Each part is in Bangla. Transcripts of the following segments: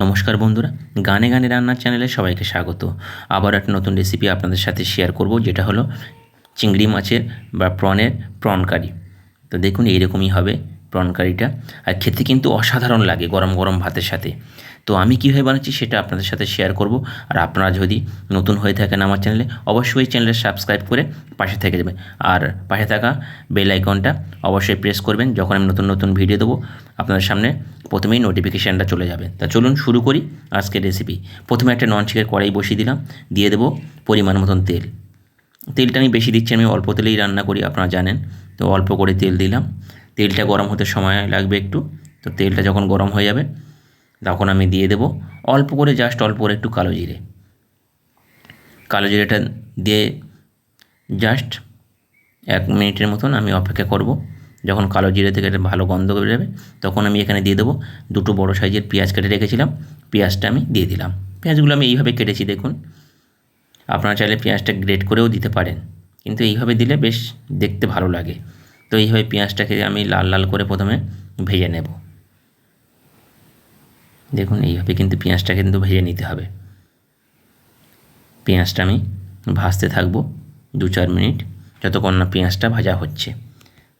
নমস্কার বন্ধুরা, গানে গানে রান্নার চ্যানেলে সবাইকে স্বাগত। আবার একটা নতুন রেসিপি আপনাদের সাথে শেয়ার করব, যেটা হলো চিংড়ি মাছের বা প্রনের প্রন কারি তো দেখুন, এইরকমই হবে। প্রন কারিটা আর খেতে কিন্তু অসাধারণ লাগে গরম গরম ভাতের সাথে। তো আমি কীভাবে বানাচ্ছি সেটা আপনাদের সাথে শেয়ার করব। আর আপনারা যদি নতুন হয়ে থাকেন আমার চ্যানেলে অবশ্যই চ্যানেলে সাবস্ক্রাইব করে পাশে থেকে যাবেন। আর পাশে থাকা বেল আইকনটা অবশ্যই প্রেস করবেন যখন আমি নতুন নতুন ভিডিও দেবো, আপনাদের সামনে প্রথমেই নোটিফিকেশানটা চলে যাবে। তা চলুন শুরু করি আজকের রেসিপি প্রথমে একটা নন চিকের কড়াই বসিয়ে দিলাম, দিয়ে দেবো পরিমাণ মতন তেল। তেলটা আমি বেশি দিচ্ছি আমি অল্প তেলেই রান্না করি, আপনারা জানেন। তো অল্প করে তেল দিলাম। তেলটা গরম হতে সময় লাগবে একটু। তো তেলটা যখন গরম হয়ে যাবে, তখন আমি দিয়ে দেবো অল্প করে জাস্ট অল্প করে একটু কালো জিরে। কালো জিরেটা দিয়ে জাস্ট এক মিনিটের মতন আমি অপেক্ষা করব। যখন কালো জিরে থেকে একটা ভালো গন্ধ বেরোবে যাবে তখন আমি এখানে দিয়ে দেবো দুটো বড় সাইজের পেঁয়াজ কেটে রেখেছিলাম। পেঁয়াজটা আমি দিয়ে দিলাম। পেঁয়াজগুলো আমি এইভাবে কেটেছি, দেখুন। আপনারা চাইলে পেঁয়াজটা গ্রেট করেও দিতে পারেন। কিন্তু এইভাবে দিলে বেশ দেখতে ভালো লাগে। তো এইভাবে পেঁয়াজটাকে আমি লাল লাল করে প্রথমে ভেজে নেব। দেখুন, এইভাবে কিন্তু পেঁয়াজটা কিন্তু ভেজে নিতে হবে। পেঁয়াজটা আমি ভাজতে থাকব দু চার মিনিট, যতক্ষণ না পেঁয়াজটা ভাজা হচ্ছে।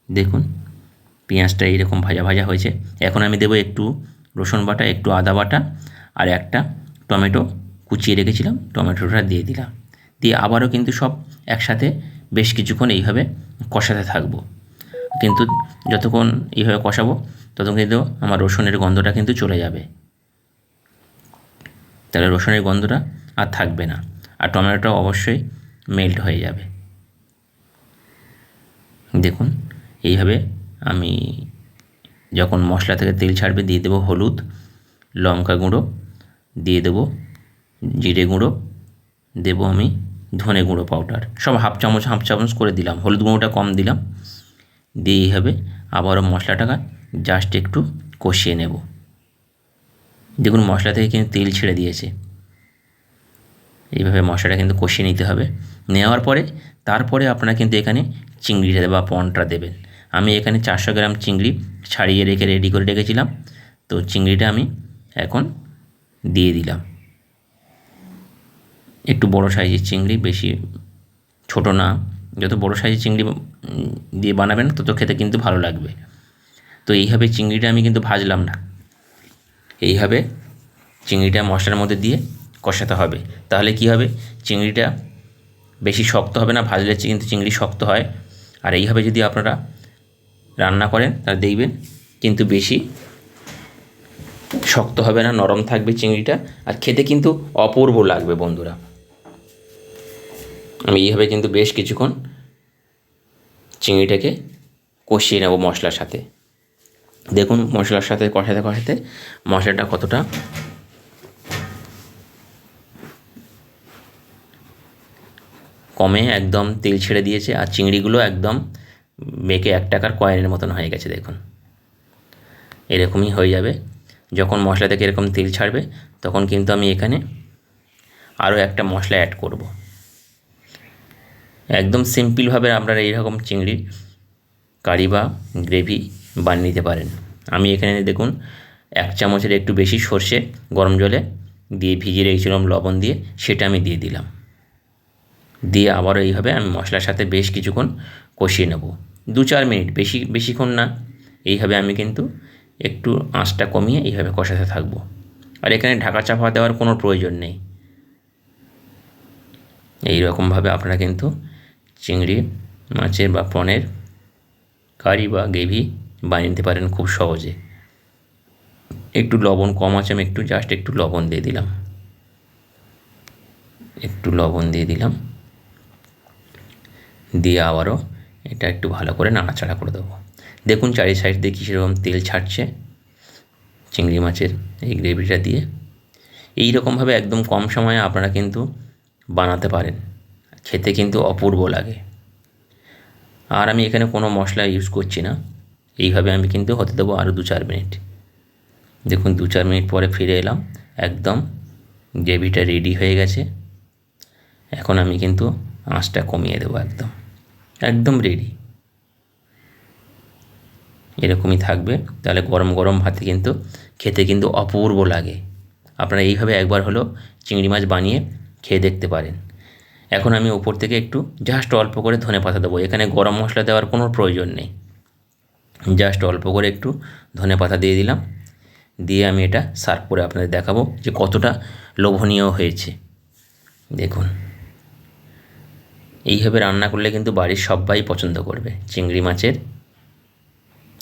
দেখুন, পেঁয়াজটা এইরকম ভাজা ভাজা হয়েছে। এখন আমি দেবো একটু রসুন বাটা, একটু আদা বাটা আর একটা টমেটো কুচিয়ে রেখেছিলাম, টমেটোটা দিয়ে দিলাম। দিয়ে আবারও কিন্তু সব একসাথে বেশ কিছুক্ষণ এইভাবে কষাতে থাকব। কিন্তু যতক্ষণ এইভাবে কষাবো, ততক্ষণ কিন্তু আমার রসুনের গন্ধটা কিন্তু চলে যাবে। তাহলে রসুনের গন্ধটা আর থাকবে না। আর টমেটোটা অবশ্যই মেল্ট হয়ে যাবে। দেখুন, এইভাবে আমি যখন মশলা থেকে তেল ছাড়বে, দিয়ে দেবো হলুদ, লঙ্কা গুঁড়ো, দিয়ে দেবো জিরে গুঁড়ো, দেবো আমি ধনে গুঁড়ো পাউডার সব হাফ চামচ হাফ চামচ করে দিলাম। হলুদ গুঁড়োটা কম দিলাম। দিয়ে এইভাবে আবারও মশলাটাকে জাস্ট একটু কষিয়ে নেব। দেখুন মশলা থেকে কিন্তু তেল ছেড়ে দিয়েছে। এইভাবে মশলাটা কিন্তু কষিয়ে নিতে হবে। নেওয়ার পরে তারপরে আপনারা কিন্তু এখানে চিংড়িটা বা পনটা দেবেন। আমি এখানে চারশো গ্রাম চিংড়ি ছাড়িয়ে রেখে রেডি করে রেখেছিলাম। তো চিংড়িটা আমি এখন দিয়ে দিলাম। একটু বড় সাইজের চিংড়ি, বেশি ছোট না। যত বড় সাইজের চিংড়ি দিয়ে বানাবেন, তত খেতে কিন্তু ভালো লাগবে। তো এইভাবে চিংড়িটা আমি কিন্তু ভাজলাম না। এইভাবে চিংড়িটা মশলার মধ্যে দিয়ে কষাতে হবে। তাহলে কি হবে? চিংড়িটা বেশি শক্ত হবে না, ভাজলে কিন্তু চিংড়ি শক্ত হয়। আর এইভাবে যদি আপনারা রান্না করেন, তাহলে দেখবেন কিন্তু বেশি শক্ত হবে না, নরম থাকবে চিংড়িটা। আর খেতে কিন্তু অপূর্ব লাগবে বন্ধুরা। আমি এইভাবে কিন্তু বেশ কিছুক্ষণ চিংড়িটাকে কষিয়ে নেব মশলার সাথে। দেখুন মশলার সাথে কষাতে কষাতে মশলাটা কতটা কমে একদম তেল ছেড়ে দিয়েছে আর চিংড়িগুলো একদম মেখে এক টাকার কয়েনের মতন হয়ে গেছে, দেখুন। এরকমই হয়ে যাবে। যখন মশলা থেকে এরকম তেল ছাড়বে, তখন কিন্তু আমি এখানে আরও একটা মশলা অ্যাড করব। একদম সিম্পলভাবে আপনারা এইরকম চিংড়ির কারি বা গ্রেভি বানিয়ে নিতে পারেন। আমি এখানে দেখুন, এক চামচের একটু বেশি সর্ষে গরম জলে দিয়ে ভিজিয়ে রেখেছিলাম, লবণ দিয়ে, সেটা আমি দিয়ে দিলাম। দিয়ে আবারও এইভাবে আমি মশলার সাথে বেশ কিছুক্ষণ কষিয়ে নেব। দু চার মিনিট, বেশি, বেশিক্ষণ না। এইভাবে আমি কিন্তু একটু আঁচটা কমিয়ে এইভাবে কষাতে থাকব। আর এখানে ঢাকা চাপা দেওয়ার কোনো প্রয়োজন নেই। এই রকমভাবে আপনারা কিন্তু চিংড়ি, মাছের বা পনেরো, কারি বা গ্রেভি বানিয়ে নিতে পারেন খুব সহজে। একটু লবণ কম আছে, আমি একটু জাস্ট একটু লবণ দিয়ে দিলাম। একটু লবণ দিয়ে দিলাম। দিয়ে আবারও এটা একটু ভালো করে নাড়াচাড়া করে দেবো। দেখুন চারি সাইড দিয়ে কী সেরকম তেল ছাড়ছে চিংড়ি মাছের এই গ্রেভিটা দিয়ে। এই রকমভাবে একদম কম সময়ে আপনারা কিন্তু বানাতে পারেন। খেতে কিন্তু অপূর্ব লাগে। আর আমি এখানে কোনো মশলা ইউজ করছি না। এইভাবে আমি কিন্তু হতে দেবো আরও দু চার মিনিট। দেখুন, দু চার মিনিট পরে ফিরে এলাম। একদম গ্রেভিটা রেডি হয়ে গেছে। এখন আমি কিন্তু আঁচটা কমিয়ে দেবো একদম। একদম রেডি এরকমই থাকবে। তাহলে গরম গরম ভাতে কিন্তু খেতে কিন্তু অপূর্ব লাগে। আপনারা এইভাবে একবার হলো চিংড়ি মাছ বানিয়ে খেয়ে দেখতে পারেন। এখন আমি ওপর থেকে একটু জাস্ট অল্প করে ধনে পাতা দেবো। এখানে গরম মশলা দেওয়ার কোনো প্রয়োজন নেই। জাস্ট অল্প করে একটু ধনে পাতা দিয়ে দিলাম। দিয়ে আমি এটা সার্ভ করে আপনাদের দেখাবো যে কতটা লোভনীয় হয়েছে। দেখুন। এইভাবে রান্না করলে কিন্তু বাড়ির সবাই পছন্দ করবে। চিংড়ি মাছের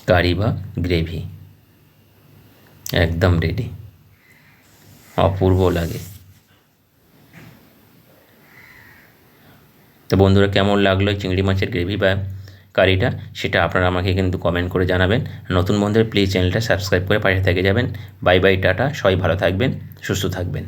কারি বা গ্রেভি একদম রেডি অপূর্ব লাগে। তো বন্ধুরা কেমন লাগল চিংড়ি মাছের গ্রেভি বা কারিটা? সেটা আপনারা আমাকে কিন্তু কমেন্ট করে জানাবেন। নতুন বন্ধুরা প্লিজ চ্যানেলটা সাবস্ক্রাইব করে পাশে থেকে যাবেন। Bye bye tata. সবাই ভালো থাকবেন, সুস্থ থাকবেন।